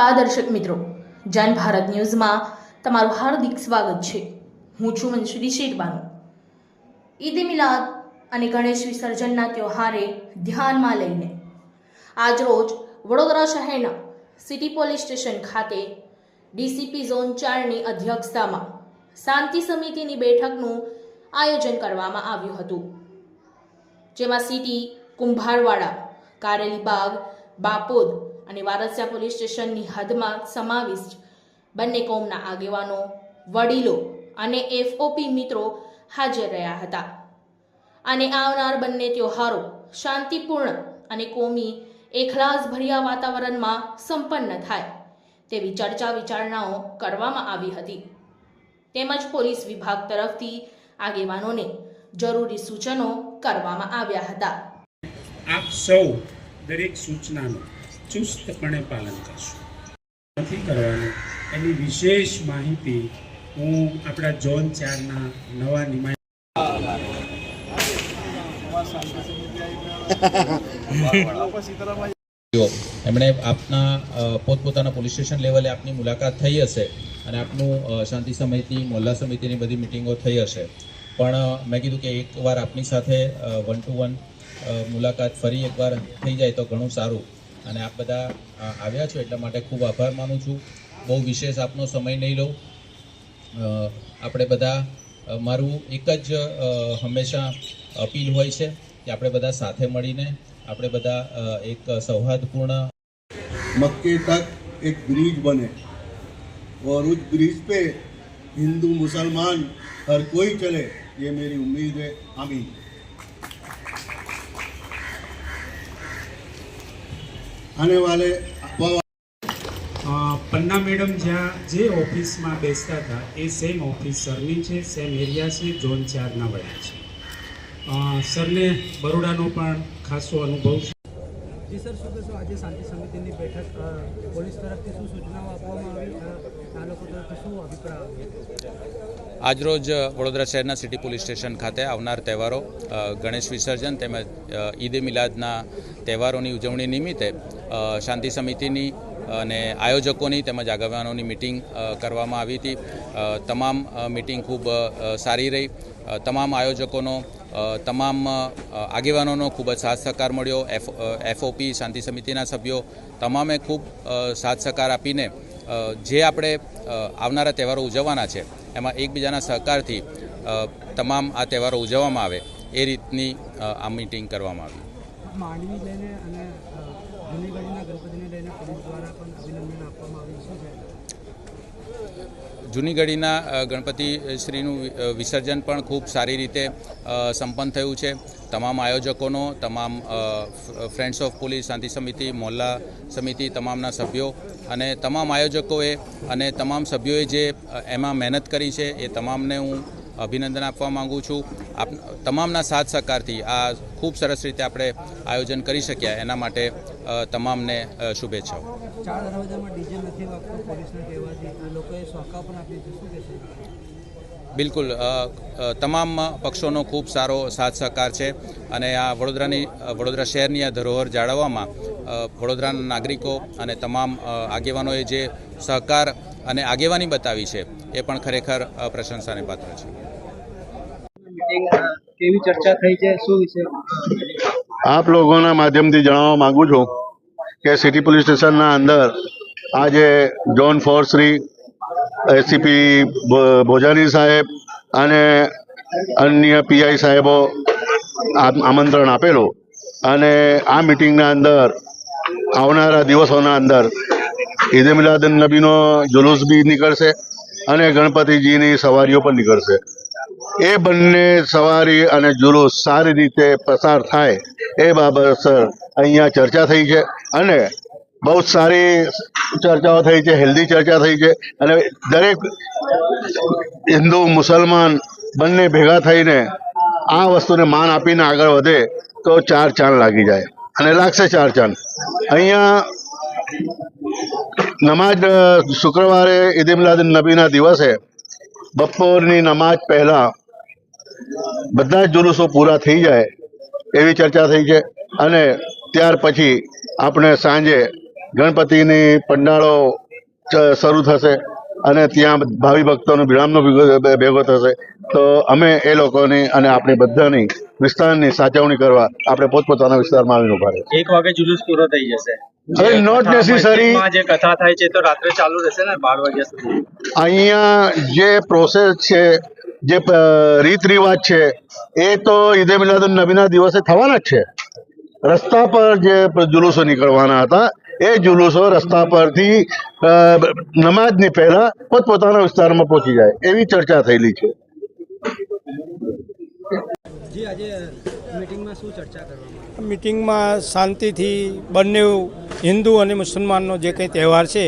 નમસ્કાર દર્શક મિત્રો. જન ભારત ન્યૂઝમાં તમારું હાર્દિક સ્વાગત છે. હું છું મનસુરી શેરબાનુ. ઈદ મિલાદ અને ગણેશ વિસર્જનના તહેવારે ધ્યાનમાં લઈને આજરોજ વડોદરા શહેરના સિટી પોલીસ સ્ટેશન ખાતે ડીસીપી ઝોન ચારની અધ્યક્ષતામાં શાંતિ સમિતિની બેઠકનું આયોજન કરવામાં આવ્યું હતું. જેમાં સિટી કુંભારવાડા, કારેલીબાગ, બાપોદ અને વારસિયા પોલીસ સ્ટેશનની હદમાં સમાવિષ્ટ બંને કોમના આગેવાનો, વડીલો અને એફઓપી મિત્રો હાજર રહ્યા હતા. અને આવનાર બંને ત્યોહારો શાંતિપૂર્ણ અને કોમી, એખલાસભર્યા વાતાવરણમાં સંપન્ન થાય તેવી ચર્ચા વિચારણાઓ કરવામાં આવી હતી. તેમજ પોલીસ વિભાગ તરફથી આગેવાનોને જરૂરી સૂચનો કરવામાં આવ્યા હતા. આપ સૌ દરેક સૂચનાનું ચુસ્તપણે પાલન કરશું. નથી કરવાનું. એની વિશેષ માહિતી હું આપણા ઝોન ચારના નવા નિમાય એમણે આપના પોતપોતાના પોલીસ સ્ટેશન લેવલે આપની મુલાકાત થઈ હશે અને આપનું શાંતિ સમિતિ, મોહલ્લા સમિતિની બધી મિટિંગો થઈ હશે. પણ મેં કીધું કે એકવાર આપની સાથે વન ટુ વન મુલાકાત ફરી એકવાર થઈ જાય તો ઘણું સારું. અને આપ બધા અ, આવ્યા છો એટલા માટે ખૂબ આભાર માનું છું બહુ વિશેષ આપનો સમય નહીં લઉં અ, આપણે બધા અ, મારું એક જ અ, હંમેશા અપીલ હોય છે કે આપણે બધા સાથે મળીને આપણે બધા અ, એક સૌહાર્દપૂર્ણ मक्के तक एक ब्रिज बने और उस ब्रिज पे हिंदू मुसलमान हर कोई चले ये मेरी उम्मीद है आमीन આને વાલે પન્ના મેડમ જ્યાં જે ઓફિસમાં બેસતા હતા, એ સેમ ઓફિસ સરની છે સેમ એરિયા છે ઝોન ચારના વડા છે. સરને બરોડાનો પણ ખાસો અનુભવ છે. જી, સર, શું કહેશો? આજે શાંતિ સમિતિની બેઠક પોલીસ તરફથી શું સૂચનાઓ આપવામાં આવી? આ તરફથી શું અભિપ્રાય આવ્યો આજરોજ વડોદરા શહેરના સિટી પોલીસ સ્ટેશન ખાતે આવનાર તહેવારો ગણેશ વિસર્જન તેમજ ઈદ મિલાદના તહેવારોની ઉજવણી નિમિત્તે શાંતિ સમિતિની અને આયોજકોની તેમજ આગેવાનોની મિટિંગ કરવામાં આવી હતી. તમામ મિટિંગ ખૂબ સારી રહી. તમામ આયોજકોનો તમામ આગેવાનોનો ખૂબ જ સાથ સહકાર મળ્યો. એફ એફઓપી શાંતિ સમિતિના સભ્યો તમામે ખૂબ સાથ સહકાર આપીને જે આપણે આવનારા તહેવારો ઉજવવાના છે, એમાં એકબીજાના સહકારથી તમામ આ તહેવારો ઉજવવામાં આવે, એ રીતની આ મિટિંગ કરવામાં આવી. માંડવી લઈને અને ગણપતિને લઈને દ્વારા પણ અભિનંદન આપવામાં આવ્યું. જૂની ગઢીના ગણપતિ શ્રીનું વિસર્જન પણ ખૂબ સારી રીતે સંપન્ન થયું છે. તમામ આયોજકોનો, તમામ ફ્રેન્ડ્સ ઓફ પોલીસ, શાંતિ સમિતિ મોહલ્લા સમિતિ, તમામના સભ્યો અને તમામ આયોજકોએ અને તમામ સભ્યોએ જે એમાં મહેનત કરી છે એ તમામને હું અભિનંદન આપવા માગું છું. આપ, તમામના સાથ સહકારથી આ ખૂબ સરસ રીતે આપણે આયોજન કરી શક્યા. એના માટે તમામને શુભેચ્છાઓ. ચાર દરવાજામાં ડીજે નથી વાગતું પોલીસના કહેવાથી આ લોકોએ સોંકા પણ આપી છે શું કહેશે? બિલકુલ તમામ પક્ષોનો ખૂબ સારો સાથ સહકાર છે અને આ વડોદરાની વડોદરા શહેરની આ ધરોહર જાળવવામાં વડોદરાના નાગરિકો અને તમામ આગેવાનોએ જે સહકાર અને આગેવાની બતાવી છે એ પણ ખરેખર પ્રશંસાને પાત્ર છે. કેવી ચર્ચા થઈ છે? શું વિશે? આપ લોકોના માધ્યમથી જણાવવા માંગુ છું કે સિટી પોલીસ સ્ટેશનના અંદર આજે જોન ફોર એસીપી ભોજાની સાહેબ અને અન્ય પીઆઈ સાહેબો આમ- આમંત્રણ આપેલું અને આ મિટિંગના અંદર આવનારા દિવસોના અંદર ઈદ મિલાદ નબીનો જુલુસ બી નીકળશે અને ગણપતિજીની સવારીઓ પણ નીકળશે. એ બંને સવારી અને જુલુસ સારી રીતે પસાર થાય એ બાબત સર, અહીંયા ચર્ચા થઈ છે અને બહુ સારી ચર્ચાઓ થઈ છે, હેલ્ધી ચર્ચા થઈ છે અને દરેક હિન્દુ, મુસલમાન બંને ભેગા થઈને આ વસ્તુને માન આપીને આગળ વધે તો ચાર ચાંદ લાગી જાય અને લાગશે ચાર ચાંદ. અહીંયા નમાજ શુક્રવારે ઈદ મિલાદ નબીના દિવસે બપોરની નમાજ પહેલા બધા જ જુલુસો પૂરા થઈ જાય એવી ચર્ચા થઈ છે. અને ત્યાર પછી આપણે સાંજે ગણપતિની પંડાળો શરૂ થશે અને ત્યાં ભાવિ ભક્તોનો વિરામનો ભેગો થશે. તો અમે એ લોકોની અને આપણી બધાની વિસ્તારની સાચવણી કરવા આપણે પોતપોતાના વિસ્તારમાં આવીને ઊભા રહે એક વાગે જુલુસ પૂરો થઈ જશે. હવે not necessary. જે કથા થાય છે તો રાત્રે ચાલુ રહેશે ને? બાર વાગ્યા સુધી. અહીંયા જે પ્રોસેસ છે જે રીત રિવાજ છે એ તો ઈદે મિલાદુન નબીના દિવસે થવાના જ છે. રસ્તા પર જે જુલુસો નીકળવાના હતા એ જુલુસો રસ્તા પરથી નમાજની પહેલા પોતપોતાના વિસ્તારમાં પહોંચી જાય એવી ચર્ચા થયેલી છે. જી આજે મીટિંગમાં શું ચર્ચા કરવામાં મિટિંગમાં શાંતિથી બંને હિન્દુ અને મુસલમાનનો જે કંઈ તહેવાર છે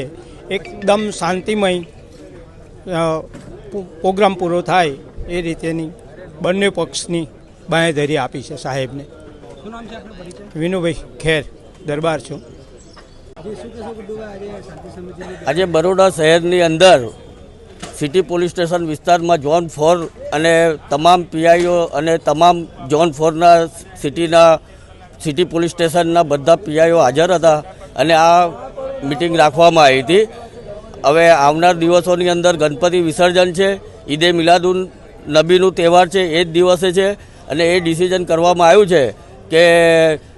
એકદમ શાંતિમય પ્રોગ્રામ પૂરો થાય એ રીતેની બંને પક્ષની બાંહેધરી આપી છે સાહેબને. શું નામ છે આપણો પરિચય? વિનુભાઈ ખેર દરબાર છું. આજે બરોડા શહેરની અંદર સિટી પોલીસ સ્ટેશન વિસ્તારમાં ઝોન ફોર અને તમામ પીઆઈઓ અને તમામ ઝોન ફોરના સિટીના સિટી પોલીસ સ્ટેશનના બધા પીઆઈઓ હાજર હતા અને આ મિટિંગ રાખવામાં આવી હતી. હવે આવનાર દિવસોની અંદર ગણપતિ વિસર્જન છે, ઈદે મિલાદુન નબીનું તહેવાર છે, એ જ દિવસે છે. અને એ ડિસિઝન કરવામાં આવ્યું છે કે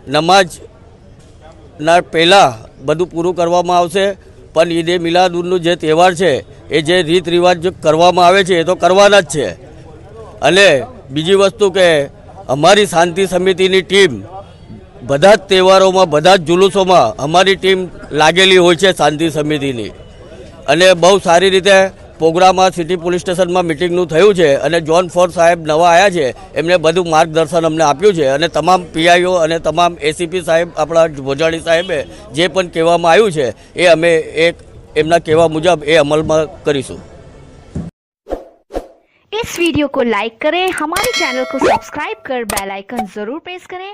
નમાજના પહેલાં બધું પૂરું કરવામાં આવશે, પણ ઈદે મિલાદુનનું જે તહેવાર છે, એ જે રીત રિવાજ કરવામાં આવે છે, એ તો કરવાના જ છે. અને બીજી વસ્તુ કે અમારી શાંતિ સમિતિની ટીમ બધા જ તહેવારોમાં, બધા જ જુલુસોમાં અમારી ટીમ લાગેલી હોય છે શાંતિ સમિતિની. અને બહુ સારી રીતે પ્રોગ્રામ આ સિટી પોલીસ સ્ટેશનમાં મિટિંગનું થયું છે અને જોન ફોર સાહેબ નવા આવ્યા છે એમને બધું માર્ગદર્શન અમને આપ્યું છે અને તમામ પીઆઈઓ અને તમામ એસીપી સાહેબ આપણા ભોજાણી સાહેબે જે પણ કહેવામાં આવ્યું છે એ અમે એક એમના કહેવા મુજબ એ અમલમાં કરીશું इस वीडियो को लाइक करें हमारे चैनल को सब्सक्राइब कर बेल आइकन जरूर प्रेस करें